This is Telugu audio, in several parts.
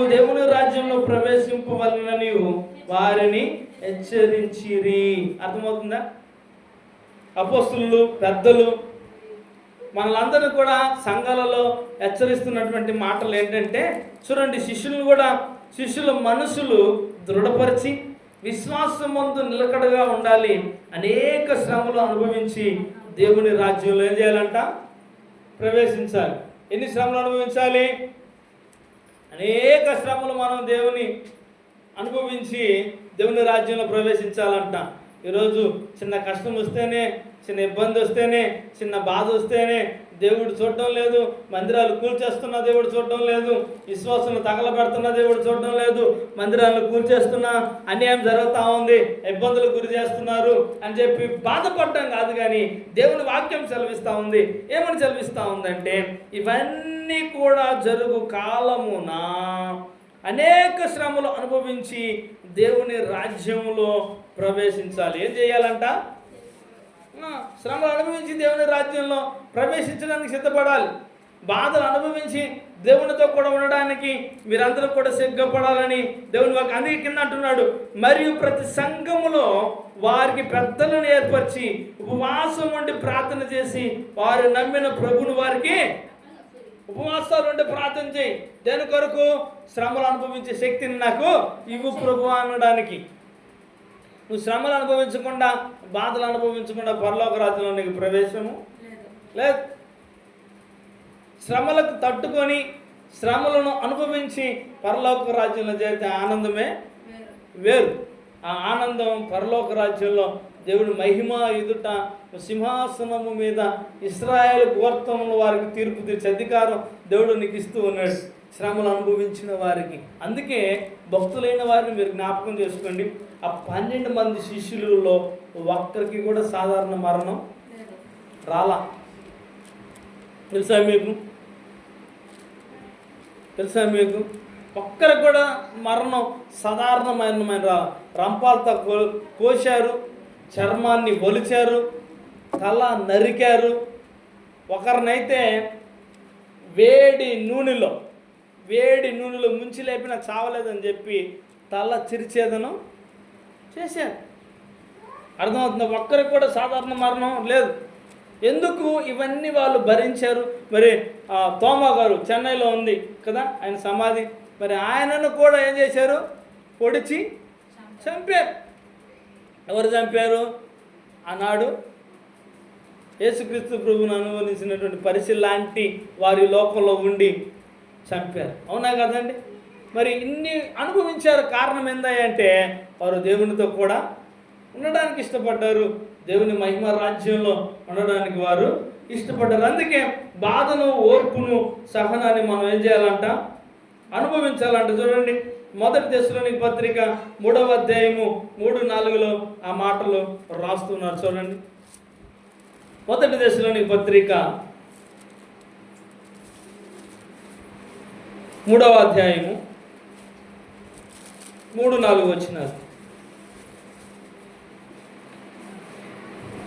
మనము దేవుని రాజ్యంలో ప్రవేశింపవలనని వారిని హెచ్చరించిరి. అర్థమవుతుందా? అపోస్తులు పెద్దలు మనలందరూ కూడా సంఘాలలో హెచ్చరిస్తున్నటువంటి మాటలు ఏంటంటే చూడండి శిష్యులు కూడా శిష్యుల మనసులు దృఢపరిచి విశ్వాసం ముందు నిలకడగా ఉండాలి. అనేక శ్రమలు అనుభవించి దేవుని రాజ్యంలో ఏం చేయాలంట? ప్రవేశించాలి. ఎన్ని శ్రమలు అనుభవించాలి? అనేక శ్రమలు మనం దేవుని అనుభవించి దేవుని రాజ్యంలో ప్రవేశించాలంట. ఈరోజు చిన్న కష్టం వస్తేనే చిన్న ఇబ్బంది వస్తేనే చిన్న బాధ వస్తేనే దేవుడు చూడడం లేదు మందిరాలు కూల్చేస్తున్న దేవుడు చూడడం లేదు విశ్వాసులు తగలబెడుతున్న దేవుడు చూడడం లేదు మందిరాలను కూల్చేస్తున్న అన్యాయం జరుగుతూ ఉంది ఇబ్బందులు గురి చేస్తున్నారు అని చెప్పి బాధపడటం కాదు కానీ దేవుని వాక్యం సెలవిస్తూ ఉంది. ఏమని సెలవిస్తూ ఉందంటే ఇవన్నీ కూడా జరుగు కాలమున అనేక శ్రమలు అనుభవించి దేవుని రాజ్యంలో ప్రవేశించాలి. ఏం చేయాలంట? శ్రమలు అనుభవించి దేవుని రాజ్యంలో ప్రవేశించడానికి సిద్ధపడాలి. బాధలు అనుభవించి దేవునితో కూడా ఉండడానికి మీరందరూ కూడా సిగ్గపడాలని దేవుని వాకి అందుకే కింద అంటున్నాడు. మరియు ప్రతి సంఘములో వారికి పెద్దలను ఏర్పరిచి ఉపవాసం ఉండి ప్రార్థన చేసి వారు నమ్మిన ప్రభుని వారికి ఉపవాసాలు ఉండి ప్రార్థన చేయి. దేని కొరకు? శ్రమలు అనుభవించే శక్తిని నాకు ఇవ్వు ప్రభు అనడానికి. నువ్వు శ్రమలు అనుభవించకుండా బాధలు అనుభవించకుండా పరలోక రాజ్యంలో నీకు ప్రవేశము? లేదు. శ్రమలకు తట్టుకొని శ్రమలను అనుభవించి పరలోక రాజ్యంలో చేరితే ఆనందమే వేరు. ఆ ఆనందం పరలోక రాజ్యంలో దేవుడి మహిమ ఎదుట సింహాసనము మీద ఇస్రాయేల్ గోర్తముల వారికి తీర్పు తీర్చే అధికారం దేవుడు నీకు ఇస్తూ ఉన్నాడు. శ్రమలు అనుభవించిన వారికి. అందుకే భక్తులైన వారిని మీరు జ్ఞాపకం చేసుకోండి. ఆ పన్నెండు మంది శిష్యులలో ఒక్కరికి కూడా సాధారణ మరణం రాలా. తెలుసా మీకు? తెలుసా మీకు? ఒక్కరికి కూడా మరణం సాధారణమైన రా రంపాలతో కో కోశారు చర్మాన్ని ఒలిచారు తల నరికారు. ఒకరినైతే వేడి నూనెలో వేడి నూనెలో ముంచి లేపినా చావలేదని చెప్పి తల చిరిచేదను చేశారు. అర్థమవుతుంది? ఒక్కరికి కూడా సాధారణ మరణం లేదు. ఎందుకు ఇవన్నీ వాళ్ళు భరించారు? మరి తోమా గారు చెన్నైలో ఉంది కదా ఆయన సమాధి. మరి ఆయనను కూడా ఏం చేశారు? పొడిచి చంపారు. ఎవరు చంపారు? ఆనాడు యేసుక్రీస్తు ప్రభువును అనుభవించినటువంటి పరిశీలి లాంటి వారి లోకంలో ఉండి చంపారు. అవునా కదండి? మరి ఇన్ని అనుభవించారు కారణం ఏందంటే వారు దేవునితో కూడా ఉండడానికి ఇష్టపడ్డారు. దేవుని మహిమ రాజ్యంలో ఉండడానికి వారు ఇష్టపడ్డారు. అందుకే బాధను ఓర్పును సహనాన్ని మనం ఏం చేయాలంట? అనుభవించాలంట. చూడండి మొదటి దశలోని పత్రిక మూడవ అధ్యాయము మూడు నాలుగులో ఆ మాటలు రాస్తున్నారు. చూడండి మొదటి దశలోని పత్రిక మూడవ అధ్యాయము. మూడు నాలుగు వచ్చినారు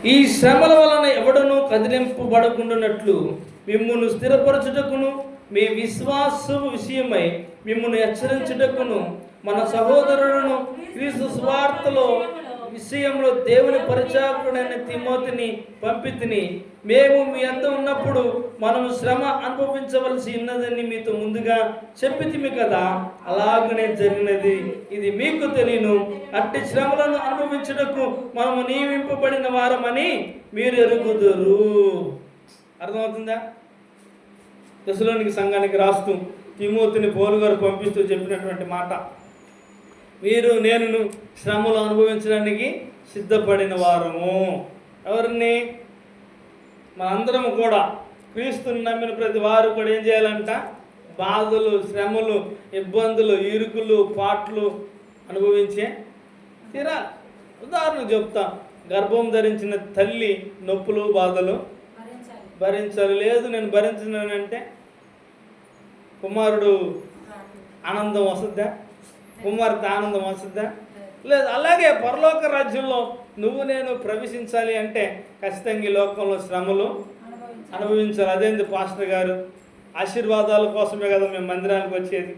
ఈ శ్రమల వలన ఎవడనూ కదిలింపబడకుండానట్లు మిమ్మును స్థిరపరచుటకును మీ విశ్వాసము విషయమై మిమ్మల్ని హెచ్చరించుటకును మన సహోదరులను క్రీస్తు స్వార్థలో విషయంలో దేవుని పరిచారకుడైన తిమోతిని పంపితిని. మేము మీ అంత ఉన్నప్పుడు మనము శ్రమ అనుభవించవలసి ఉన్నదని మీతో ముందుగా చెప్పితిమి కదా. అలాగనే జరిగినది. ఇది మీకు తెలియను. అట్టి శ్రమలను అనుభవించుటకు మనము నియమింపబడిన వారమని మీరు ఎరుగుదురు. అర్థమవుతుందా? దశలోనికి సంఘానికి రాస్తూ తిమోతిని పోరుగారు పంపిస్తూ చెప్పినటువంటి మాట. మీరు నేను శ్రమలు అనుభవించడానికి సిద్ధపడిన వారము ఎవరిని మనందరం కూడా. క్రీస్తుని నమ్మిన ప్రతి వారు కూడా ఏం చేయాలంట? బాధలు శ్రమలు ఇబ్బందులు ఇరుకులు పాట్లు అనుభవించే తీరా ఉదాహరణ చెప్తా. గర్భం ధరించిన తల్లి నొప్పులు బాధలు భరించాలి. లేదు నేను భరించనంటే కుమారుడు ఆనందం వస్తుందా? కుమార్తె ఆనందం వస్తుందా? లేదు అలాగే పరలోక రాజ్యంలో నువ్వు నేను ప్రవేశించాలి అంటే ఖచ్చితంగా ఈ లోకంలో శ్రమలు అనుభవించాలి. అదేంది పాస్టర్ గారు? ఆశీర్వాదాల కోసమే కదా మేము మందిరానికి వచ్చేది.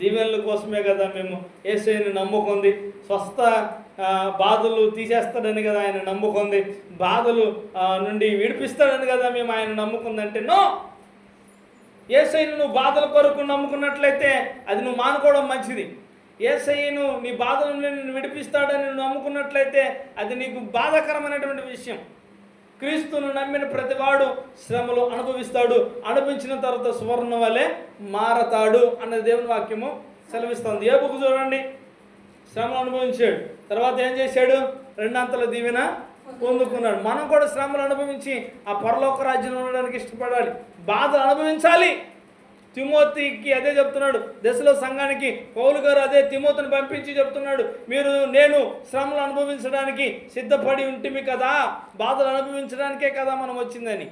దీవెనల కోసమే కదా మేము ఏసైని నమ్ముకుంది. స్వస్థ బాధలు తీసేస్తాడని కదా ఆయన నమ్ముకుంది. బాధలు నుండి విడిపిస్తాడని కదా మేము ఆయన నమ్ముకుందంటే నో! ఏసైని నువ్వు బాధల కొరకు నమ్ముకున్నట్లయితే అది నువ్వు మానుకోవడం మంచిది. ఏసయ్యను నీ బాధల నుండి నిన్ను విడిపిస్తాడని నువ్వు నమ్ముకున్నట్లయితే అది నీకు బాధాకరమైనటువంటి విషయం. క్రీస్తును నమ్మిన ప్రతివాడు శ్రమలు అనుభవిస్తాడు అనుభవించిన తర్వాత సువర్ణ వలె మారతాడు అన్న దేవుని వాక్యము సెలవిస్తుంది. ఏ బుక్ చూడండి? శ్రమలు అనుభవించాడు. తర్వాత ఏం చేశాడు? రెండంతల దీవెన పొందుకున్నాడు. మనం కూడా శ్రమలు అనుభవించి ఆ పరలోక రాజ్యంలో ఉండడానికి ఇష్టపడాలి. బాధలు అనుభవించాలి. తిమోతికి అదే చెప్తున్నాడు. దశలో సంఘానికి పౌలు గారు అదే తిమోతిని పంపించి చెప్తున్నాడు. మీరు నేను శ్రమలు అనుభవించడానికి సిద్ధపడి ఉంటిమి కదా? బాధలు అనుభవించడానికే కదా మనం వచ్చిందని.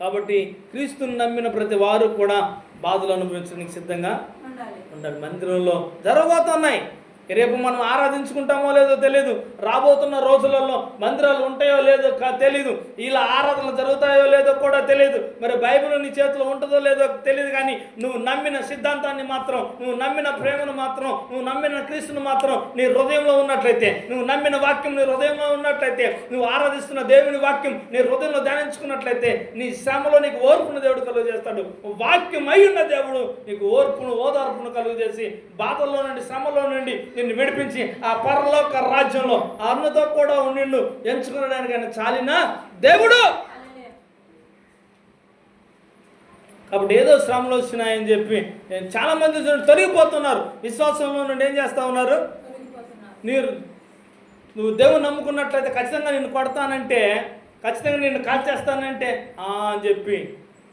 కాబట్టి క్రీస్తుని నమ్మిన ప్రతి వారు కూడా బాధలు అనుభవించడానికి సిద్ధంగా ఉండాలి. ఉండాలి. మందిరంలో జరగబోతున్నాయి. రేపు మనం ఆరాధించుకుంటామో లేదో తెలియదు రాబోతున్న రోజులలో మందిరాలు ఉంటాయో లేదో తెలియదు తెలీదు. ఇలా ఆరాధనలు జరుగుతాయో లేదో కూడా తెలియదు మరి బైబిల్ నీ చేతిలో ఉంటుందో లేదో తెలియదు కానీ నువ్వు నమ్మిన సిద్ధాంతాన్ని మాత్రం నువ్వు నమ్మిన ప్రేమను మాత్రం నువ్వు నమ్మిన క్రీస్తును మాత్రం నీ హృదయంలో ఉన్నట్లయితే నువ్వు నమ్మిన వాక్యం నీ హృదయంలో ఉన్నట్లయితే నువ్వు ఆరాధిస్తున్న దేవుని వాక్యం నీ హృదయంలో ధ్యానించుకున్నట్లయితే నీ శ్రమలో నీకు ఓర్పును దేవుడు కలుగు చేస్తాడు. వాక్యం అయి ఉన్న దేవుడు నీకు ఓర్పును ఓదార్పును కలుగు చేసి బాధల్లో నుండి శ్రమలో నుండి నిన్ను విడిపించి ఆ పరలోక రాజ్యంలో అన్నతో కూడా నిన్ను ఎంచుకునడానికి ఆయన చాలిన దేవుడు. కాబట్టి ఏదో శ్రమలు వచ్చినాయని చెప్పి చాలా మంది చూడండి తొలగిపోతున్నారు విశ్వాసంలో నుండి ఏం చేస్తా ఉన్నారు. మీరు నువ్వు దేవుని నమ్ముకున్నట్లయితే ఖచ్చితంగా నిన్ను కొడతానంటే ఖచ్చితంగా నిన్ను కాల్చేస్తానంటే "ఆ" అని చెప్పి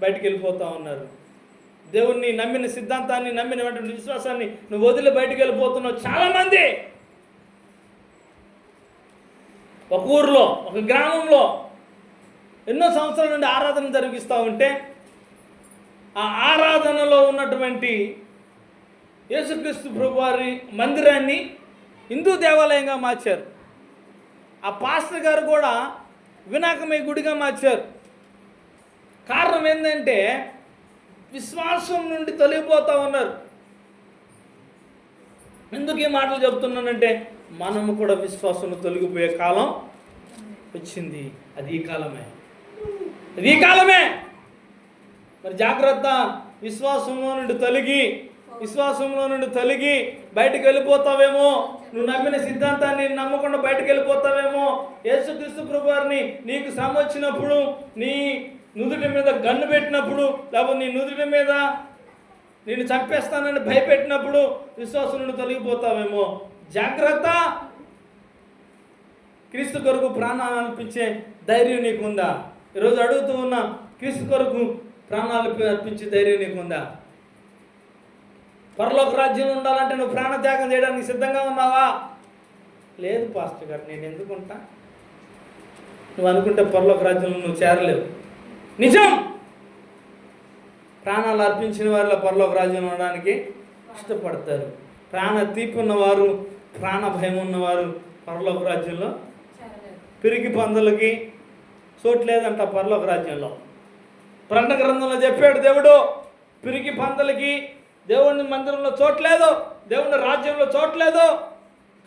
బయటికి వెళ్ళిపోతా ఉన్నారు దేవుణ్ణి నమ్మిన సిద్ధాంతాన్ని నమ్మినటువంటి విశ్వాసాన్ని నువ్వు వదిలి బయటికి వెళ్ళిపోతున్నావు చాలామంది. ఒక ఊర్లో ఒక గ్రామంలో ఎన్నో సంవత్సరాల నుండి ఆరాధన జరిగిస్తూ ఉంటే ఆ ఆరాధనలో ఉన్నటువంటి యేసుక్రీస్తు ప్రభువారి మందిరాన్ని హిందూ దేవాలయంగా మార్చారు. ఆ పాస్టర్ గారు కూడా వినాకమయ గుడిగా మార్చారు. కారణం ఏంటంటే విశ్వాసం నుండి తొలగిపోతా ఉన్నారు. ఎందుకు ఈ మాటలు చెప్తున్నానంటే మనము కూడా విశ్వాసం తొలగిపోయే కాలం వచ్చింది. అది ఈ కాలమే. అది ఈ కాలమే! మరి జాగ్రత్త! విశ్వాసంలో నుండి తొలగి విశ్వాసంలో నుండి తొలగి బయటకు వెళ్ళిపోతావేమో? నువ్వు నమ్మిన సిద్ధాంతాన్ని నమ్మకుండా బయటకు వెళ్ళిపోతావేమో? యేసుక్రీస్తు ప్రభువారిని నీకు శ్రమ వచ్చినప్పుడు నీ నుదుటి మీద గన్ను పెట్టినప్పుడు లేకపోతే నీ నుదుటి మీద నేను చంపేస్తానని భయపెట్టినప్పుడు విశ్వాసులను తొలగిపోతావేమో. జాగ్రత్త! క్రీస్తు కొరకు ప్రాణాలు అర్పించే ధైర్యం నీకుందా? ఈరోజు అడుగుతూ ఉన్నా క్రీస్తు కొరకు ప్రాణాలు అర్పించే ధైర్యం నీకుందా? పరలోక రాజ్యంలో ఉండాలంటే నువ్వు ప్రాణత్యాగం చేయడానికి సిద్ధంగా ఉన్నావా? లేదు పాస్టర్ గారు నేను ఎందుకుంటా? నువ్వు అనుకుంటే పరలోక రాజ్యంలో నువ్వు చేరలేవు. నిజం. ప్రాణాలు అర్పించిన వారిలో పరలోక రాజ్యం ఉండడానికి ఇష్టపడతారు. ప్రాణ తీపి ఉన్నవారు ప్రాణ భయం ఉన్నవారు పరలోక రాజ్యంలో పిరిగి పిరికి పందులకి చోటు లేదంట పరలోక రాజ్యంలో. ప్రకటన గ్రంథంలో చెప్పాడు దేవుడు పిరికి పందులకి దేవుని మందిరంలో చోట్లేదు దేవుని రాజ్యంలో చోట్లేదు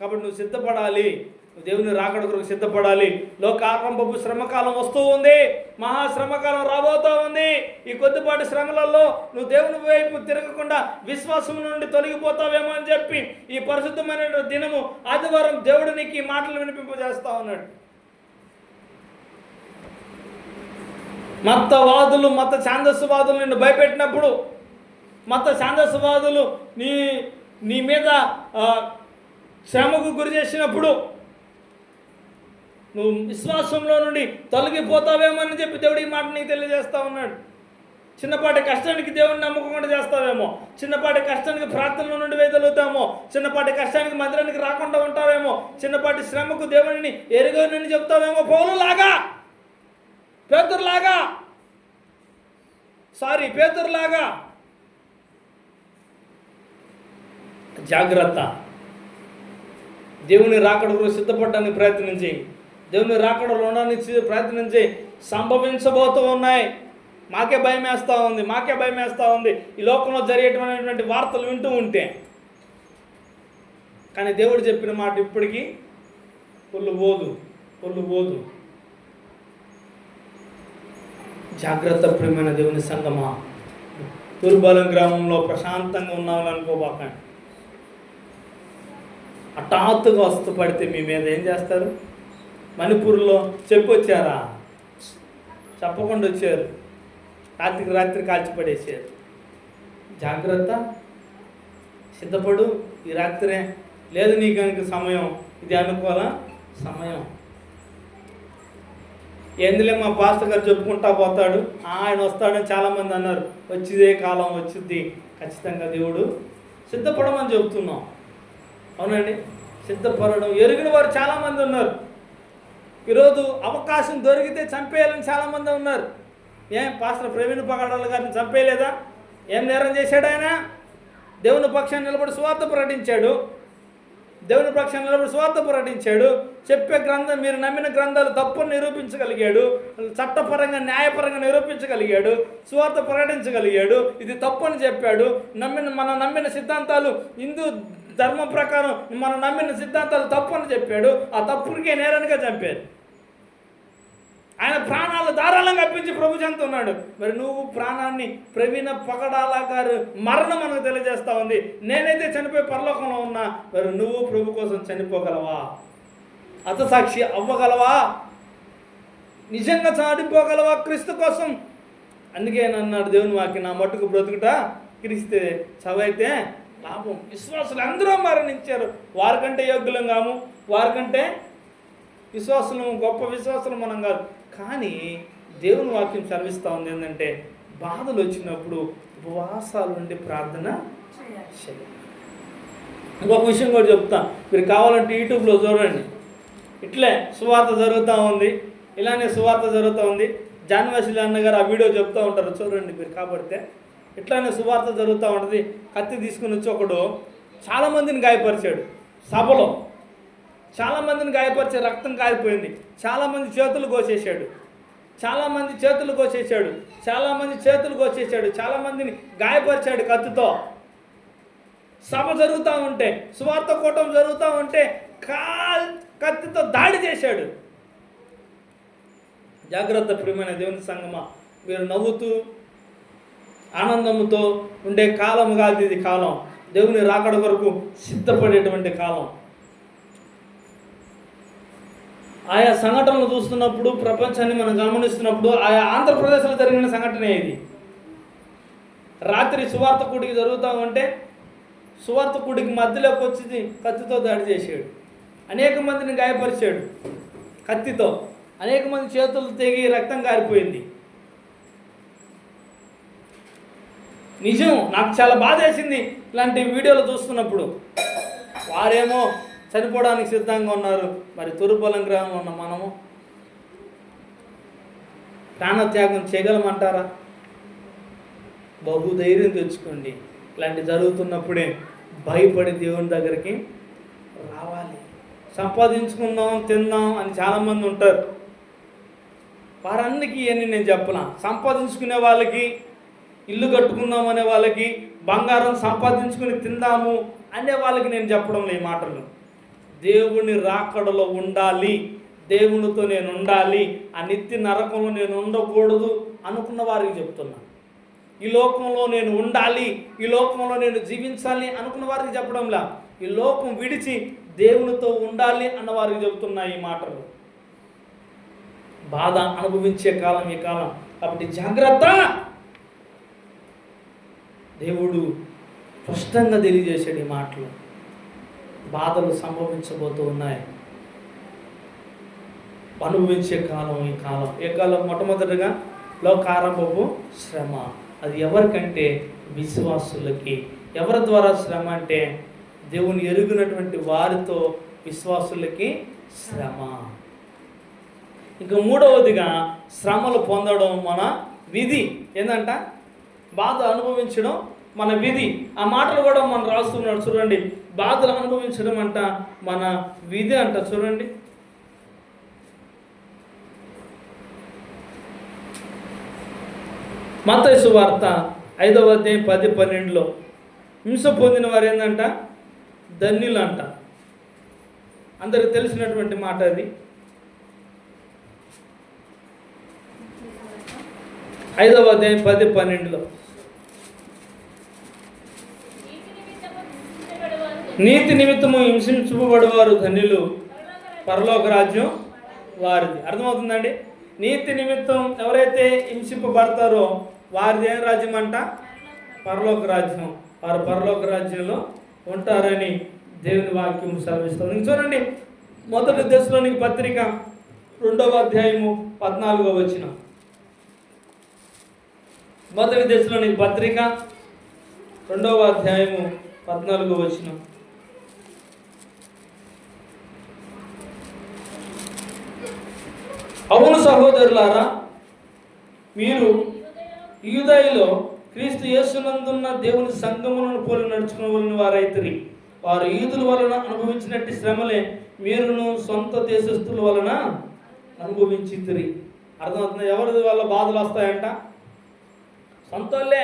కాబట్టి నువ్వు సిద్ధపడాలి. దేవుని రాకడ కొరకు సిద్ధపడాలి. లోకారంభపు శ్రమకాలం వస్తూ ఉంది. మహా శ్రమకాలం రాబోతూ ఉంది. ఈ కొద్దిపాటి శ్రమలలో నువ్వు దేవుని వైపు తిరగకుండా విశ్వాసం నుండి తొలగిపోతావేమో అని చెప్పి ఈ పరిశుద్ధమైన దినము ఆదివారం దేవుడు నీకు ఈ మాటలు వినిపింపజేస్తా ఉన్నాడు. మతవాదులు మత ఛాందస్సువాదులు నిన్ను భయపెట్టినప్పుడు మత ఛాందస్సువాదులు నీ నీ మీద శ్రమకు గురి చేసినప్పుడు నువ్వు విశ్వాసంలో నుండి తొలగిపోతావేమని చెప్పి దేవుడు ఈ మాట నీకు తెలియజేస్తా ఉన్నాడు. చిన్నపాటి కష్టానికి దేవుడిని నమ్మకుండా చేస్తావేమో. చిన్నపాటి కష్టానికి ప్రార్థనల నుండి వేదలుగుతామో చిన్నపాటి కష్టానికి మందిరానికి రాకుండా ఉంటావేమో. చిన్నపాటి శ్రమకు దేవుడిని ఎరుగనని చెప్తావేమో. పౌరులాగా పేతురులాగా సారీ పేతురులాగా జాగ్రత్త. దేవుని రాకడ కొరకు సిద్ధపడడానికి ప్రయత్నం చేయి. దేవుని రాకడలో ఉండడానికి ప్రయత్నం చేయి సంభవించబోతూ ఉన్నాయి. మాకే భయం వేస్తూ ఉంది మాకే భయం వేస్తూ ఉంది. ఈ లోకంలో జరిగేటువంటి వార్తలు వింటూ ఉంటే. కానీ దేవుడు చెప్పిన మాట ఇప్పటికీ పొల్లు పోదు పొల్లు పోదు. జాగ్రత్త ప్రియమైన దేవుని సంగమా. దుర్బలం గ్రామంలో ప్రశాంతంగా ఉన్నామని అనుకోబాకండి. హఠాత్తుగా వస్తు పడితే మీ మీద ఏం చేస్తారు? మణిపూర్లో చెప్పొచ్చారా చెప్పకుండా వచ్చారు. రాత్రికి రాత్రి కాల్చిపడేసారు జాగ్రత్త. సిద్ధపడు. ఈ రాత్రే. లేదు నీ కనుక సమయం. ఇది అనుకోవాలా? సమయం. ఎందులే మా పాస్టర్ గారు చెప్పుకుంటా పోతాడు. ఆయన వస్తాడని చాలామంది అన్నారు. వచ్చిదే కాలం వచ్చింది ఖచ్చితంగా దేవుడు సిద్ధపడమని చెబుతున్నాం. అవునండి. సిద్ధపడడం. ఎరిగిన వారు చాలామంది ఉన్నారు. ఈరోజు అవకాశం దొరికితే చంపేయాలని చాలామంది ఉన్నారు. ఏం పాస్టర్ ప్రవీణ్ పగడాల గారిని చంపేయలేదా? ఏం నేరం చేశాడు ఆయన? దేవుని పక్షాన్ని నిలబడి స్వార్థ ప్రకటించాడు. దేవుని పక్షాన్ని నిలబడి స్వార్థ ప్రకటించాడు. చెప్పే గ్రంథం మీరు నమ్మిన గ్రంథాలు తప్పును నిరూపించగలిగాడు. చట్టపరంగా న్యాయపరంగా నిరూపించగలిగాడు. స్వార్థ ప్రకటించగలిగాడు. ఇది తప్పు అని చెప్పాడు. నమ్మిన మనం నమ్మిన సిద్ధాంతాలు హిందూ ధర్మం ప్రకారం మనం నమ్మిన సిద్ధాంతాలు తప్పు అని చెప్పాడు. ఆ తప్పుడికే నేరనిగా చంపాడు. ఆయన ప్రాణాలు ధారాళంగా అప్పించి ప్రభు చెందుతున్నాడు మరి నువ్వు ప్రాణాన్ని ప్రవీణ పగడాల గారు మరణం మనకు తెలియజేస్తా ఉంది. నేనైతే చనిపోయి పరలోకంలో ఉన్నా మరి నువ్వు ప్రభు కోసం చనిపోగలవా? అతసాక్షి అవ్వగలవా? నిజంగా చాడిపోగలవా క్రీస్తు కోసం? అందుకే అన్నాడు దేవుని వాకి నా మట్టుకు బ్రతుకుట క్రీస్తే. చవైతే లాభం విశ్వాసులు అందరూ మరణించారు. వారికంటే యోగ్యులం కాము. వారికంటే విశ్వాసులు గొప్ప విశ్వాసులు మనం కాదు. కానీ దేవుని వాక్యం చదివిస్తూ ఉంది ఏంటంటే బాధలు వచ్చినప్పుడు ఉపవాసాలు ఉండి ప్రార్థన చేయాలి. ఇంకొక విషయం కూడా చెప్తా. మీరు కావాలంటే యూట్యూబ్లో చూడండి. ఇట్లే సువార్త జరుగుతూ ఉంది. ఇలానే సువార్త జరుగుతూ ఉంది. జాన్వాసిల్ అన్న గారు ఆ వీడియో చెప్తూ ఉంటారు. చూడండి మీరు కాబడితే. ఇట్లానే సువార్త జరుగుతూ ఉంటుంది. కత్తి తీసుకుని వచ్చి ఒకడు చాలామందిని గాయపరిచాడు. సభలో. చాలామందిని గాయపరిచే రక్తం కారిపోయింది. చాలామంది చేతులు కోసేశాడు. చాలామంది చేతులు కోసేశాడు. చాలామంది చేతులు కోసేశాడు. చాలామందిని గాయపరిచాడు కత్తితో. సభ జరుగుతూ ఉంటే సువార్త కూటం జరుగుతూ ఉంటే కాల్ కత్తితో దాడి చేశాడు. జాగ్రత్త ప్రియమైన దేవుని సంగమా. మీరు నవ్వుతూ ఆనందముతో ఉండే కాలం కాదు ఇది కాలం. దేవుని రాకడ కొరకు సిద్ధపడేటువంటి కాలం. ఆయా సంఘటనలు చూస్తున్నప్పుడు ప్రపంచాన్ని మనం గమనిస్తున్నప్పుడు ఆయా ఆంధ్రప్రదేశ్లో జరిగిన సంఘటన ఇది రాత్రి సువార్త కూడికి జరుగుతూ ఉంటే సువార్త కూడికి మధ్యలోకి వచ్చి కత్తితో దాడి చేసాడు. అనేక మందిని గాయపరిచాడు కత్తితో. అనేక మంది చేతులు తెగి రక్తం కారిపోయింది. నిజం నాకు చాలా బాధ వేసింది ఇలాంటి వీడియోలు చూస్తున్నప్పుడు. వారేమో చనిపోవడానికి సిద్ధంగా ఉన్నారు. మరి తురుపొలం గ్రామం ఉన్న మనము ప్రాణత్యాగం చేయగలమంటారా? బహుధైర్యం తెచ్చుకోండి. ఇలాంటి జరుగుతున్నప్పుడే భయపడి దేవుని దగ్గరికి రావాలి. సంపాదించుకుందాం తిందాం అని చాలామంది ఉంటారు. వారందరికీ ఇవన్నీ నేను చెప్పలా సంపాదించుకునే వాళ్ళకి ఇల్లు కట్టుకుందాం అనే వాళ్ళకి బంగారం సంపాదించుకుని తిందాము అనే వాళ్ళకి నేను చెప్పడం ఈ మాటలు. దేవుని రాకడలో ఉండాలి. దేవునితో నేను ఉండాలి. ఆ నిత్య నరకంలో నేను ఉండకూడదు అనుకున్న వారికి చెప్తున్నాను ఈ లోకంలో నేను ఉండాలి. ఈ లోకంలో నేను జీవించాలి అనుకున్న వారికి చెప్పడంలా. ఈ లోకం విడిచి దేవునితో ఉండాలి అన్న వారికి చెబుతున్నా ఈ మాటలు. బాధ అనుభవించే కాలం ఈ కాలం. కాబట్టి జాగ్రత్త! దేవుడు స్పష్టంగా తెలియజేశాడు ఈ మాటలు. బాధలు సంభవించబోతూ ఉన్నాయి. అనుభవించే కాలం ఈ కాలం. ఏ కాలం? మొట్టమొదటిగా లోకారంభపు శ్రమ. అది ఎవరికంటే విశ్వాసులకి. ఎవరి ద్వారా శ్రమ అంటే దేవుని ఎరుగునటువంటి వారితో విశ్వాసులకి శ్రమ. ఇంకా మూడవదిగా శ్రమలు పొందడం మన విధి. ఏంటంట బాధ అనుభవించడం మన విధి. ఆ మాటలు కూడా మనం రాస్తున్నాడు. చూడండి బాధలు అనుభవించడం అంట మన విధి అంట. చూడండి. మతయసు వార్త ఐదవ అధ్యాయం పది పన్నెండులో హింస పొందిన వారు ఏంటంట ధన్యులు అంట అందరికి తెలిసినటువంటి మాట అది. ఐదవ అధ్యాయం పది పన్నెండులో నీతి నిమిత్తము హింసించబడేవారు ధన్యులు పరలోక రాజ్యం వారిది. అర్థమవుతుందండి? నీతి నిమిత్తం ఎవరైతే హింసింపబడతారో వారిది ఏం రాజ్యం అంట పరలోక రాజ్యం. వారు పరలోక రాజ్యంలో ఉంటారని దేవుని వాక్యం సెలవిస్తుంది. చూడండి మొదటి దశలోనికి పత్రిక రెండవ అధ్యాయము పద్నాలుగో వచ్చిన మొదటి దశలోని పత్రిక రెండవ అధ్యాయము పద్నాలుగో వచ్చినాం అవును సహోదరులారా మీరు యూదయలో క్రీస్తు యేసునందున్న దేవుని సంగములను పోలి నడుచుకునే వారైతిరి. వారు ఈదుల వలన అనుభవించినట్టు శ్రమలే మీరును సొంత దేశస్తుల వలన అనుభవించి తిరిగి అర్థమవుతుంది? ఎవరి వల్ల బాధలు వస్తాయంట? సొంతలే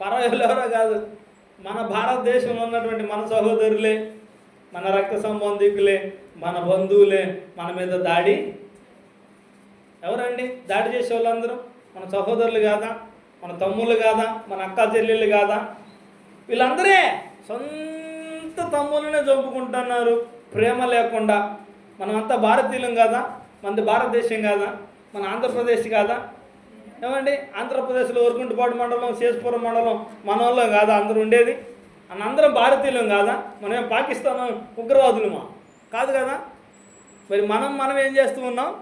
పరవాళ్ళు కాదు. మన భారతదేశంలో ఉన్నటువంటి మన సహోదరులే మన రక్త సంబంధికులే మన బంధువులే మన మీద దాడి ఎవరండి? దాడి చేసే వాళ్ళందరూ మన సహోదరులు కాదా? మన తమ్ముళ్ళు కాదా? మన అక్క చెల్లెళ్ళు కాదా? వీళ్ళందరే సొంత తమ్ముళ్ళనే చంపుకుంటున్నారు. ప్రేమ లేకుండా. మనమంతా భారతీయులం కాదా? మనది భారతదేశం కాదా? మన ఆంధ్రప్రదేశ్ కాదా? ఏమండి? ఆంధ్రప్రదేశ్లో ఊరుకుంటుపాటు మండలం శేషపురం మండలం మన వాళ్ళం కాదా? అందరూ ఉండేది? మన అందరం భారతీయులం కాదా? మనమేం పాకిస్తాన్ ఉగ్రవాదులమా? కాదు కదా? మరి మనం మనం ఏం చేస్తూ ఉన్నాం?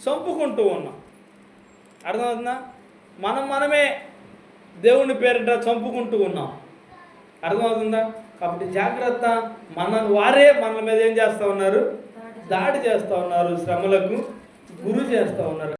చంపుకుంటూ ఉన్నాం. అర్థమవుతుందా? మనం మనమే దేవుని పేరిట చంపుకుంటూ ఉన్నాం. అర్థమవుతుందా? కాబట్టి జాగ్రత్త మన వారే మన మీద ఏం చేస్తూ ఉన్నారు? దాడి చేస్తూ ఉన్నారు శ్రమలకు గురి చేస్తూ ఉన్నారు.